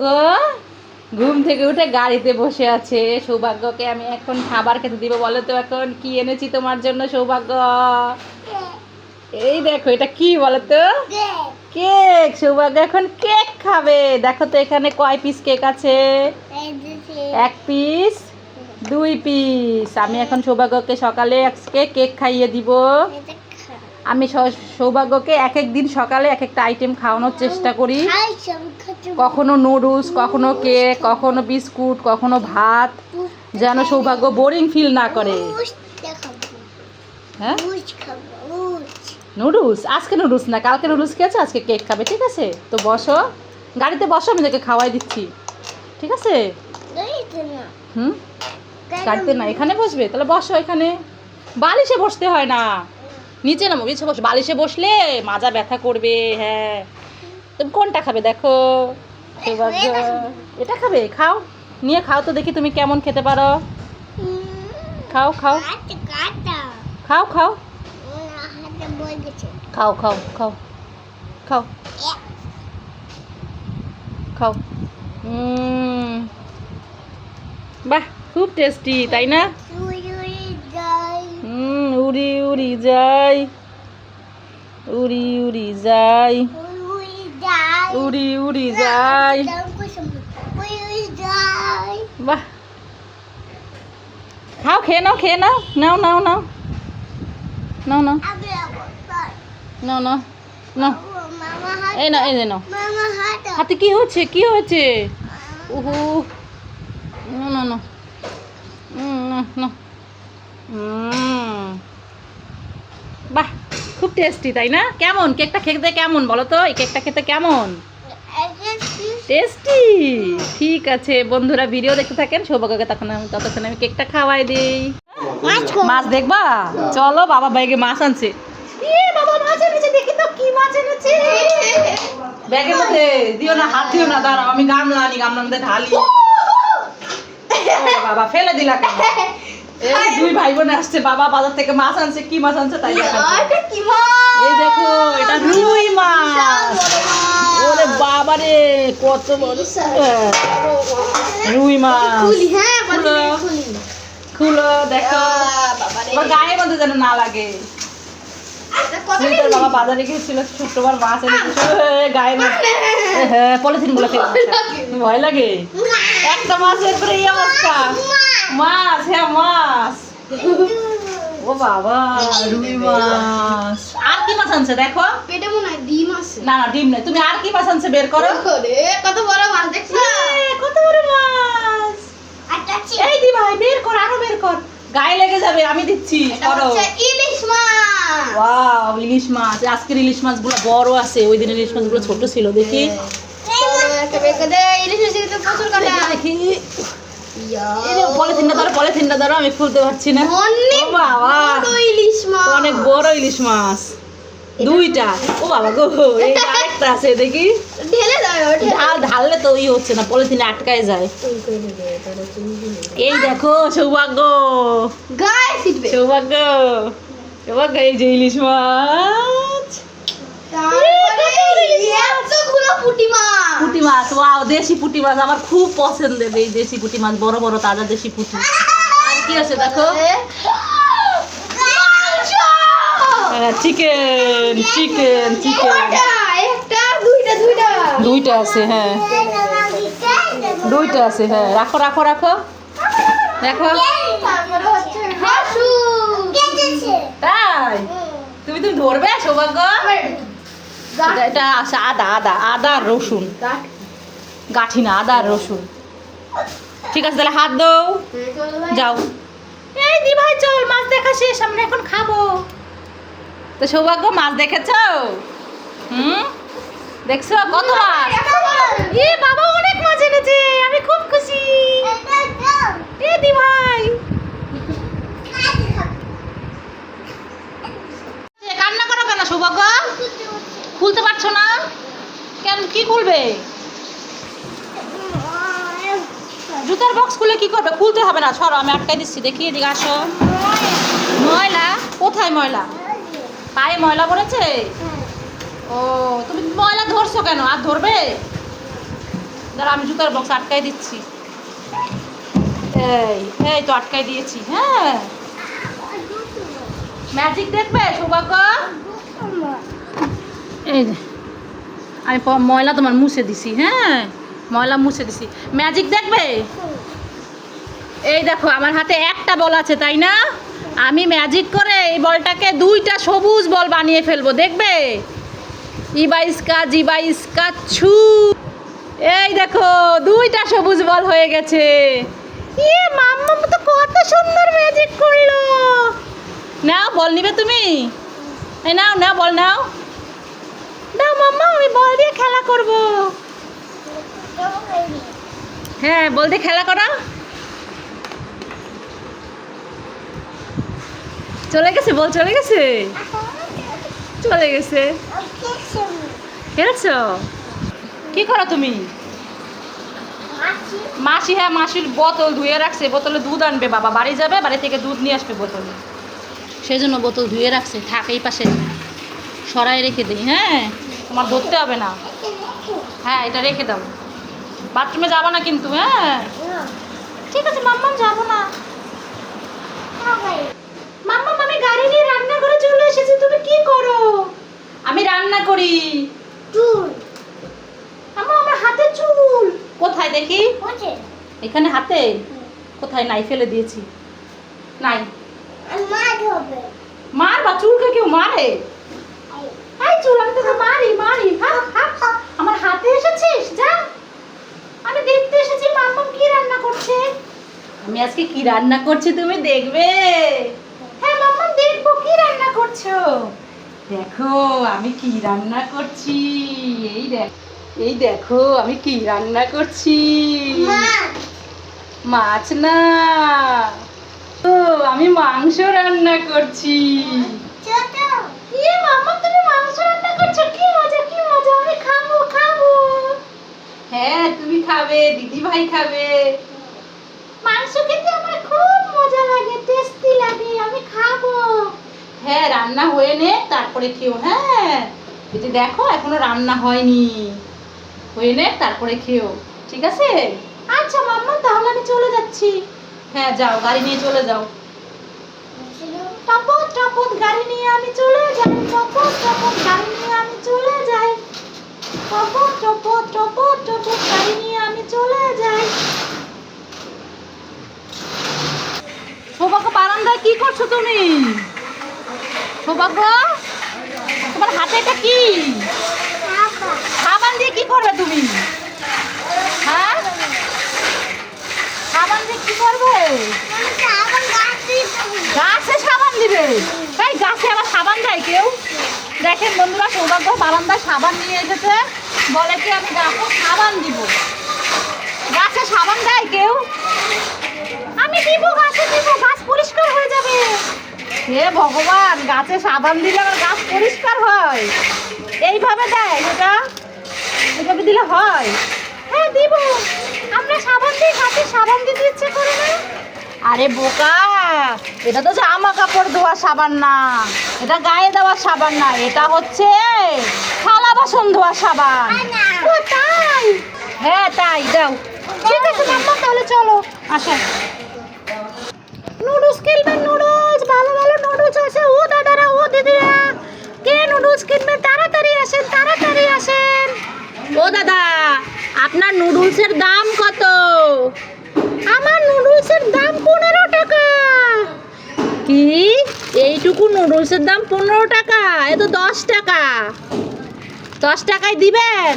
গো ঘুম থেকে উঠে গাড়িতে বসে আছে। সৌভাগ্যকে আমি এখন খাবার খেতে দিব বলো তো এখন। কি এনেছি তোমার জন্য সৌভাগ্য? এই দেখো, এটা কি বলো তো? কেক। সৌভাগ্য এখন কেক খাবে। দেখো তো এখানে কয় পিস কেক আছে? এক পিস দুই পিস আমি এখন সৌভাগ্যকে সকালে আজকে কেক খাইয়ে দিব। আমি সৌভাগ্যকে এক এক দিন সকালে এক একটা আইটেম খাওয়ানোর চেষ্টা করি। কখনো নুডলস কখনো কেক কখনো বিস্কুট কখনো ভাত, যেন সৌভাগ্য বোরিং ফিল না করে। হ্যাঁ? নুডলস আজকে নুডলস না, কালকে নুডলস খেয়েছে? আজকে কেক খাবে, ঠিক আছে? তো বসো। গাড়িতে বসো, আমি তোকে খাওয়াই দিচ্ছি। ঠিক আছে? হুম? গাড়িতে না, এখানে বসবে? তাহলে বসো এখানে। বালিশে বসতে হয় না। নিচে নামো নিচে বসো। বালিশে বসলে মাজা ব্যথা করবে হ্যাঁ। তুমি কোনটা খাবে দেখো। সৌভাগ্য এটা খাবে। খাও। নিয়ে খাও তো দেখি তুমি কেমন খেতে পারো। খাও খাও। খাও খাও। খাও খাও খাও। খাও। খাও। বাহ খুব টেস্টি তাই না? উড়ি উড়ি যাই, উড়ি উড়ি যাই, উড়ি উড়ি যাই। বাহ। খাও, খেয়ে নাও খেয়ে নাও। নাও নাও নাও। নাও নাও। নাও নাও। নাও। এই না এই যে নাও। হাতে কি হচ্ছে? কি হচ্ছে? উহু। না না না না না উম। খুব টেস্টি তাই না? কেমন? কেকটা খেতে কেমন বলো তো? এই কেকটা খেতে কেমন? টেস্টি ঠিক আছে বন্ধুরা ভিডিও দেখতে থাকেন সৌভাগ্যকে তখন আমি ততক্ষণ আমি কেকটা খাওয়াই দিই। মাছ দেখবা? চলো বাবা বাইকে মাছ আনছে। বাবা মাছ এনেছে দেখি তো কি মাছ এনেছে। ব্যাগের মধ্যে দিও না হাত দিও না দাঁড়াও আমি গামলা আনি গামলার মধ্যে ঢালি। বাবা ফেলে দিলা কেন? এই দুই ভাই বোন আসছে বাবা বাজার থেকে মাছ আনছে কি মাছ আনছে তাই এই দেখো এটা রুই মাছ। ওরে বাবা রে কত বড় হ্যাঁ, রুই মাছ। খুলো খুলো। দেখো। গায়ের মধ্যে যেন না লাগে। সুমিতার বাবা বাজারে গিয়েছিল শুক্রবার মাছ এনে গায়ের মধ্যে হ্যাঁ পলিথিনগুলো ভয় লাগে। একটা মাছ বের করে এই অবস্থা। মাছ হ্যাঁ মাছ ও বাবা রুই মাছ আর কি মাছ আনছে দেখো পেটে মনে হয় ডিম আছে না না ডিম নেই তুমি আর কি মাছ আনছে বের করো কত বড় মাছ দেখছ কত বড় মাছ এই দি ভাই বের কর আরও বের কর গায়ে লেগে যাবে আমি দিচ্ছি করো ইলিশ মাছ ওয়াও ইলিশ মাছ আজকের ইলিশ মাছগুলো বড় আছে ওই দিনের ইলিশ মাছগুলো ছোট ছিল দেখি ইলিশ মাছ প্রচুর কাটা দেখি ইয়া। পলিথিনটা ধরো পলিথিনটা ধরো আমি খুলতে পারছি না। বাবা ইলিশ মাছ। অনেক বড় ইলিশ মাছ। দুইটা। ও বাবা গো এই আরেকটা আছে দেখি। ঢেলে দাও ঢাল ঢাললে তো ই হচ্ছে না পলিথিনে আটকায় যায়। এই দেখো সৌভাগ্য। গায়ে সৌভাগ্য। সৌভাগ্য এই যে ইলিশ মাছ। পুঁটি মাছ। ওয়াও দেশি পুঁটি মাছ আমার খুব পছন্দের এই দেশি পুঁটি মাছ বড় বড় তাজা দেশি পুঁটি। আর কি আছে দেখো? চিকেন চিকেন চিকেন দুইটা আছে হ্যাঁ। দুইটা আছে হ্যাঁ। রাখো রাখো রাখো। দেখো। তাই? তুমি তুমি ধরবে সৌভাগ্য? এটা আছে আদা আদা আদা আর রসুন। গাঠি না আদা আর রসুন। ঠিক আছে তাহলে হাত দাও যাও। এই দি ভাই চল মাছ দেখা শেষ আমরা এখন খাব। তো সৌভাগ্য মাছ দেখেছ? হুম? দেখছ? কত মাছ এ বাবা অনেক মাছ এনেছে আমি খুব খুশি এ দি ভাই এ, কান্না করো কেন সৌভাগ্য খুলতে পারছ না কেন কি খুলবে জুতার বক্স খুলে কি করবে খুলতে হবে না, সরো, আমি আটকাই দিচ্ছি। দেখি এদিকে আসো। ময়লা? কোথায় ময়লা? পায়ে ময়লা পড়েছে? ও, তুমি ময়লা ধরছো কেন? আর ধরবে? দাঁড়া আমি জুতার বক্স আটকাই দিচ্ছি। এই এই তো আটকাই দিয়েছি হ্যাঁ। ম্যাজিক দেখবে, সৌভাগ্য? এই আমি ময়লা তোমার মুছে দিছি হ্যাঁ। ময়লা মুছে দিছি। ম্যাজিক দেখবে? এই দেখো আমার হাতে একটা বল আছে তাই না? আমি ম্যাজিক করে এই বলটাকে দুইটা সবুজ বল বানিয়ে ফেলব দেখবে? ইবাইসকা জিবাইসকা ছু। এই দেখো দুইটা সবুজ বল হয়ে গেছে। ইয়ে মাম্মা তো কত সুন্দর ম্যাজিক করল। নাও বল নিবে তুমি? এই নাও নাও বল নাও। নাও মাম্মা আমি বল দিয়ে খেলা করব। হ্যাঁ বল দিয়ে খেলা করো। চলে গেছে বল চলে গেছে? চলে গেছে। খেলছো? কি করো তুমি? মাসি হ্যাঁ মাসির বোতল ধুয়ে রাখছে বোতলে দুধ আনবে বাবা। বাড়ি যাবে বাড়ি থেকে দুধ নিয়ে আসবে বোতলে। সেই জন্য বোতল ধুয়ে রাখছে থাক এই পাশে সরাই রেখে দিই হ্যাঁ? তোমার ধরতে হবে না। হ্যাঁ এটা রেখে দাও। বাথরুমে যাব না কিন্তু হ্যাঁ? ঠিক আছে মাম্মাম যাব না মাম্মাম আমি গাড়ি নিয়ে রান্না করে চলে এসেছি তুমি কি করো আমি রান্না করি আম্মা আমার হাতে চুল। কোথায় দেখি? এখানে হাতে? কোথায়? নাই ফেলে দিয়েছি। নাই। মার বা চুলকে কেউ মারে? এই চুল আমি তোকে মারি মারি। আমার হাতে এসেছিস? যা। আমি দেখতে এসেছি মাম্মাম কি রান্না করছে? আমি আজকে কি রান্না করছি তুমি দেখবে? হ্যাঁ। মাম্মাম দেখব কি রান্না করছ? দেখো আমি কি রান্না করছি? এই দেখ এই দেখো আমি কি রান্না করছি? মাছ। না। ও আমি মাংস রান্না করছি। হ্যাঁ তুমি খাবে দিদি ভাই খাবে। মাংস খেতে আমার খুব মজা লাগে টেস্টি লাগে আমি খাব। হ্যাঁ রান্না হয়ে নে, তারপরে খেও। হ্যাঁ এই দেখো, এখনও রান্না হয়নি। হয়ে নে, তারপরে খেও, ঠিক আছে? আচ্ছা মাম্মা, তাহলে আমি চলে যাচ্ছি। হ্যাঁ যাও, গাড়ি নিয়ে চলে যাও। টপত টপত গাড়ি নিয়ে আমি চলে যাই। টপত টপত গাড়ি নিয়ে আমি চলে যাই। টপত টপত টপত টপত গাড়ি নিয়ে আমি চলে যাই। সৌভাগ্য বারান্দায় কি করছ তুমি? সৌভাগ্য? তোমার হাতে এটা কি? সাবান দিয়ে কি করবে তুমি? হ্যাঁ? সাবান দিয়ে কি করবে? গাছে সাবান দিবে। তাই গাছে আবার সাবান দেয় কেউ? দেখেন বন্ধুরা, সৌভাগ্য বারান্দায় সাবান নিয়ে এসেছে। বলে কি, আমি গাছে সাবান দিব। গাছে সাবান দেয় কেউ? আমি দিব, গাছে দিব, গাছ পরিষ্কার হয়ে যাবে। হে ভগবান গাছে সাবান দিলে আমার গাছ পরিষ্কার হয়। এইভাবে দেয় এটা এইভাবে দিলে হয়? হ্যাঁ দিব আমরা সাবান দিই গাছে সাবান দিতে ইচ্ছে করে না? আরে বোকা এটা তো জামা কাপড় ধোয়া সাবান না এটা গায়ে দেওয়া সাবান না এটা হচ্ছে থালা বাসন ধোয়া সাবান। ও তাই? হ্যাঁ তাই দাও। ঠিক আছে মাম্মা তাহলে চলো আসো। নুডলস কিনবেন নুডলস? দিদিরা, কে নুডলস কিনবেন? তাড়াতাড়ি আসেন তাড়াতাড়ি আসেন। ও দাদা, আপনার নুডলসের দাম কত? আমার নুডলসের দাম পনেরো টাকা। কি? এইটুকু নুডলসের দাম পনেরো টাকা? এ তো দশ টাকা। দশ টাকায় দিবেন?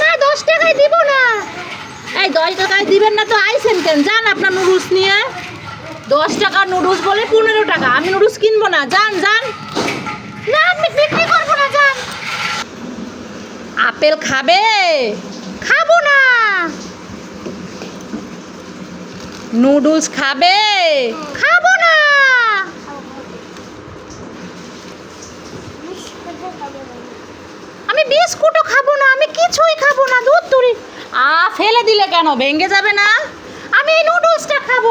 না, দশ টাকায় দিব না। এই দশ টাকায় দিবেন না তো আইসেন কেন? যান আপনার নুডলস নিয়ে। দশ টাকা নুডলস বলে পনেরো টাকা। আমি নুডলস কিনবো না। যান যান। না আমি বিক্রি করব না যান। আপেল খাবে? খাব না। নুডলস খাবে? খাব না। আমি বিস্কুটও খাব না আমি কিছুই খাব না দুধ তুরি আ ফেলে দিলে কেন? ভেঙে যাবে না? আমি এই নুডলসটা খাব।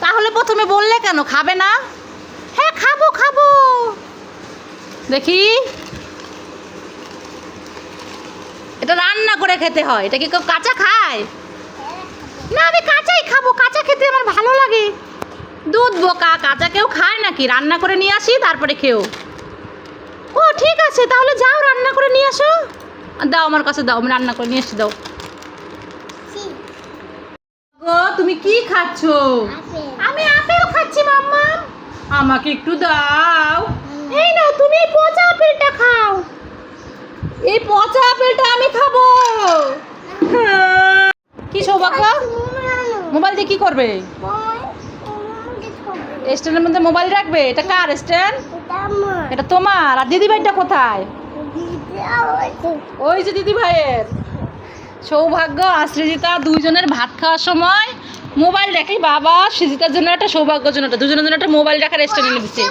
তাহলে প্রথমে বললে কেন? খাবে না? হ্যাঁ খাব খাব। দেখি। এটা রান্না করে খেতে হয়। এটা কি কেউ কাঁচা খায়? না আমি কাঁচাই খাব। কাঁচা খেতে আমার ভালো লাগে। দুধ বোকা কাঁচা কেউ খায় নাকি? রান্না করে নিয়ে আসি তারপরে খেও। ও ঠিক আছে তাহলে যাও রান্না করে নিয়ে আসো। দাও আমার কাছে দাও আমি রান্না করে নিয়ে এসে দাও। গো তুমি কি খাচ্ছো? আমি আপেল খাচ্ছি মাম্মা আমাকে একটু দাও। এই নাও, তুমি পচা আপেলটা খাও। এই পচা আপেলটা আমি খাব। কি সৌভাগ্য? মোবাইল দিয়ে কি করবে? স্ট্যান্ডের মধ্যে মোবাইল রাখবে? এটা কার স্ট্যান্ড? এটা তোমার। আর দিদি ভাইটা কোথায়? ওই যে দিদি ভাইয়ের। সৌভাগ্য, আর সৃজিতা দুইজনের ভাত খাওয়ার সময় মোবাইল রাখি বাবা সৃজিতার জন্য একটা সৌভাগ্যর একটা দুজনের জন্য একটা মোবাইল রাখার স্ট্যান্ড এনে দিচ্ছে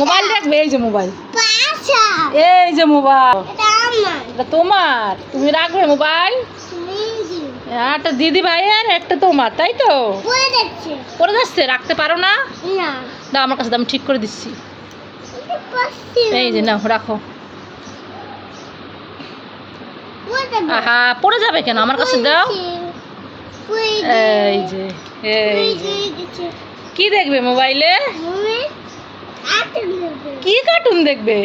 মোবাইল রাখবে এই যে মোবাইল। এই যে মোবাইল। এটা তোমার। তুমি রাখবে মোবাইল? একটা দিদি ভাইয়ের একটা তোমার তাই তো? পড়ে যাচ্ছে রাখতে পারো না? দাও আমার কাছে দাও, আমি ঠিক করে দিচ্ছি। এই যে নাও রাখো। আহা পড়ে যাবে কেন? আমার কাছে দাও। এই যে এই কি দেখবে মোবাইলে? কি কার্টুন দেখবে?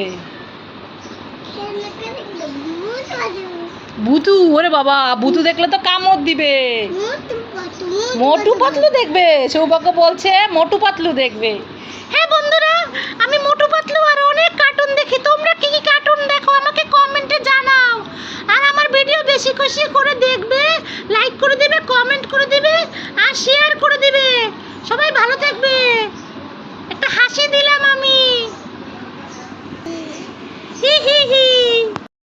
ভুতু ওরে বাবা ভুতু দেখলে তো কামড় দিবে। মোটু পাতলু দেখবে সৌভাগ্য বলছে মোটু পাতলু দেখবে। হ্যাঁ বন্ধুরা আমি মোটু পাতলু আর অনেক কার্টুন দেখি তোমরা কি কি কার্টুন দেখো আমাকে আমাকে জানাও। আর আমার ভিডিও বেশি খুশি করে দেখবে লাইক করে দিবে কমেন্ট করে দিবে, আর শেয়ার করে দিবে। সবাই ভালো থাকবে। একটা হাসি দিলাম আমি। হি হি হি।